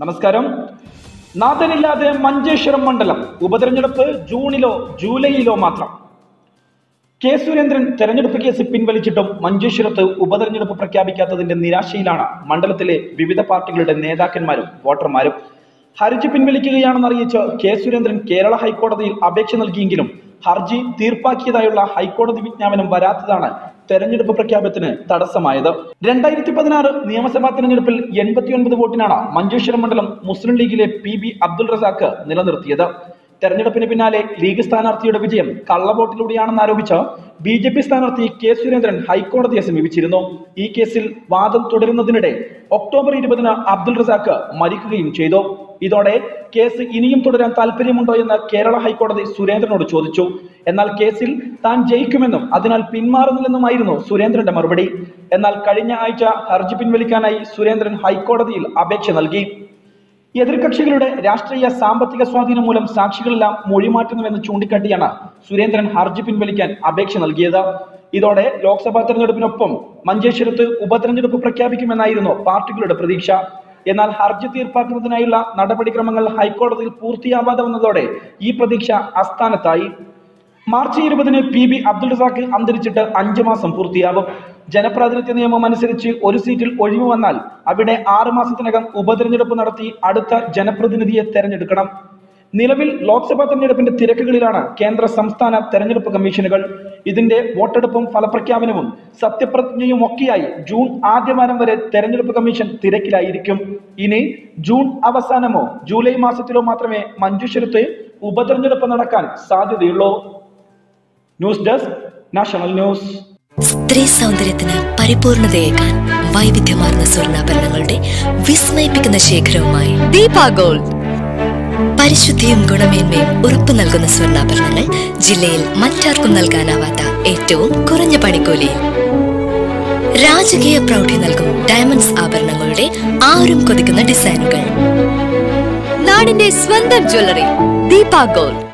നമസ്കാരം. നാഥനില്ലാതെ മഞ്ചേശ്വരം മണ്ഡലം ഉപതെരഞ്ഞെടുപ്പ് ജൂണിലോ ജൂലൈയിലോ മാത്രം. കെ സുരേന്ദ്രൻ തെരഞ്ഞെടുപ്പ് കേസ് പിൻവലിച്ചിട്ടും മഞ്ചേശ്വരത്ത് ഉപതെരഞ്ഞെടുപ്പ് പ്രഖ്യാപിക്കാത്തതിന്റെ നിരാശയിലാണ് മണ്ഡലത്തിലെ വിവിധ പാർട്ടികളുടെ നേതാക്കന്മാരും വോട്ടർമാരും. ഹർജി പിൻവലിക്കുകയാണെന്ന് അറിയിച്ച് കെ സുരേന്ദ്രൻ കേരള ഹൈക്കോടതിയിൽ അപേക്ഷ നൽകിയെങ്കിലും ഹർജി തീർപ്പാക്കിയതായുള്ള ഹൈക്കോടതി വിജ്ഞാപനം വരാത്തതാണ് തെരഞ്ഞെടുപ്പ് പ്രഖ്യാപനത്തിന് തടസ്സമായത്. രണ്ടായിരത്തി പതിനാറ് നിയമസഭാ തെരഞ്ഞെടുപ്പിൽ എൺപത്തിയൊൻപത് വോട്ടിനാണ് മഞ്ചേശ്വരം മണ്ഡലം മുസ്ലിം ലീഗിലെ പി ബി അബ്ദുൾ റസാഖ് നിലനിർത്തിയത്. തെരഞ്ഞെടുപ്പിന് പിന്നാലെ ലീഗ് സ്ഥാനാർത്ഥിയുടെ വിജയം കള്ളവോട്ടിലൂടെയാണെന്ന് ആരോപിച്ച് ബി ജെ പി സ്ഥാനാർത്ഥി കെ സുരേന്ദ്രൻ ഹൈക്കോടതിയെ സമീപിച്ചിരുന്നു. ഈ കേസിൽ വാദം തുടരുന്നതിനിടെ ഒക്ടോബർ ഇരുപതിന് അബ്ദുൾ റസാഖ് മരിക്കുകയും ചെയ്തു. ഇതോടെ കേസ് ഇനിയും തുടരാൻ താല്പര്യമുണ്ടോ എന്ന് കേരള ഹൈക്കോടതി സുരേന്ദ്രനോട് ചോദിച്ചു. എന്നാൽ കേസിൽ താൻ ജയിക്കുമെന്നും അതിനാൽ പിന്മാറുന്നില്ലെന്നുമായിരുന്നു സുരേന്ദ്രന്റെ മറുപടി. എന്നാൽ കഴിഞ്ഞ ആഴ്ച ഹർജി പിൻവലിക്കാനായി സുരേന്ദ്രൻ ഹൈക്കോടതിയിൽ അപേക്ഷ നൽകി. എതിർകക്ഷികളുടെ രാഷ്ട്രീയ സാമ്പത്തിക സ്വാധീനം മൂലം സാക്ഷികളെല്ലാം മൊഴിമാറ്റുന്നുവെന്ന് ചൂണ്ടിക്കാട്ടിയാണ് സുരേന്ദ്രൻ ഹർജി പിൻവലിക്കാൻ അപേക്ഷ നൽകിയത്. ഇതോടെ ലോക്സഭാ തെരഞ്ഞെടുപ്പിനൊപ്പം മഞ്ചേശ്വരത്ത് ഉപതെരഞ്ഞെടുപ്പ് പ്രഖ്യാപിക്കുമെന്നായിരുന്നു പാർട്ടികളുടെ പ്രതീക്ഷ. എന്നാൽ ഹർജി തീർപ്പാക്കുന്നതിനായുള്ള നടപടിക്രമങ്ങൾ ഹൈക്കോടതിയിൽ പൂർത്തിയാവാതെ വന്നതോടെ ഈ പ്രതീക്ഷ അസ്ഥാനത്തായി മാർച്ച് ഇരുപതിന് പി ബി അബ്ദുൾ റസാഖ് അന്തരിച്ചിട്ട് അഞ്ചു മാസം പൂർത്തിയാവും. ജനപ്രാതിനിധ്യ നിയമം അനുസരിച്ച് ഒരു സീറ്റിൽ ഒഴിവ് വന്നാൽ അവിടെ ആറു മാസത്തിനകം ഉപതെരഞ്ഞെടുപ്പ് നടത്തി അടുത്ത ജനപ്രതിനിധിയെ തെരഞ്ഞെടുക്കണം. നിലവിൽ ലോക്സഭാ തെരഞ്ഞെടുപ്പിന്റെ തിരക്കുകളിലാണ് കേന്ദ്ര സംസ്ഥാന തെരഞ്ഞെടുപ്പ് കമ്മീഷനുകൾ. ഇതിന്റെ വോട്ടെടുപ്പും ഫലപ്രഖ്യാപനവും സത്യപ്രതിജ്ഞയും ഒക്കെയായി ജൂൺ ആദ്യവാരം വരെ തെരഞ്ഞെടുപ്പ് കമ്മീഷൻ തിരക്കിലായിരിക്കും. ഇനി ജൂൺ അവസാനമോ ജൂലൈ മാസത്തിലോ മാത്രമേ മഞ്ചേശ്വരത്ത് ഉപതെരഞ്ഞെടുപ്പ് നടക്കാൻ സാധ്യതയുള്ളൂ. News desk national news. സ്ത്രീ സൗന്ദര്യത്തിന് പരിപൂർണതയേക്കാൻ വൈവിധ്യമാർന്ന സ്വർണാഭരണങ്ങളുടെ വിസ്മയിപ്പിക്കുന്ന ശേഖരവുമായി ദീപാ ഗോൾഡ്. പരിശുദ്ധിയും ഗുണമേന്മയും ഉറപ്പു നൽകുന്ന സ്വർണാഭരണങ്ങൾ ജില്ലയിൽ മറ്റാർക്കും നൽകാനാവാത്ത ഏറ്റവും കുറഞ്ഞ പണിക്കൂലി രാജകീയ പ്രൗഢി നൽകും ഡയമണ്ട്സ് ആഭരണങ്ങളുടെ ആരും കൊതിക്കുന്ന ഡിസൈനുകൾ. നാടിന്റെ സ്വന്തം ജ്വല്ലറി ദീപാ ഗോൾഡ്.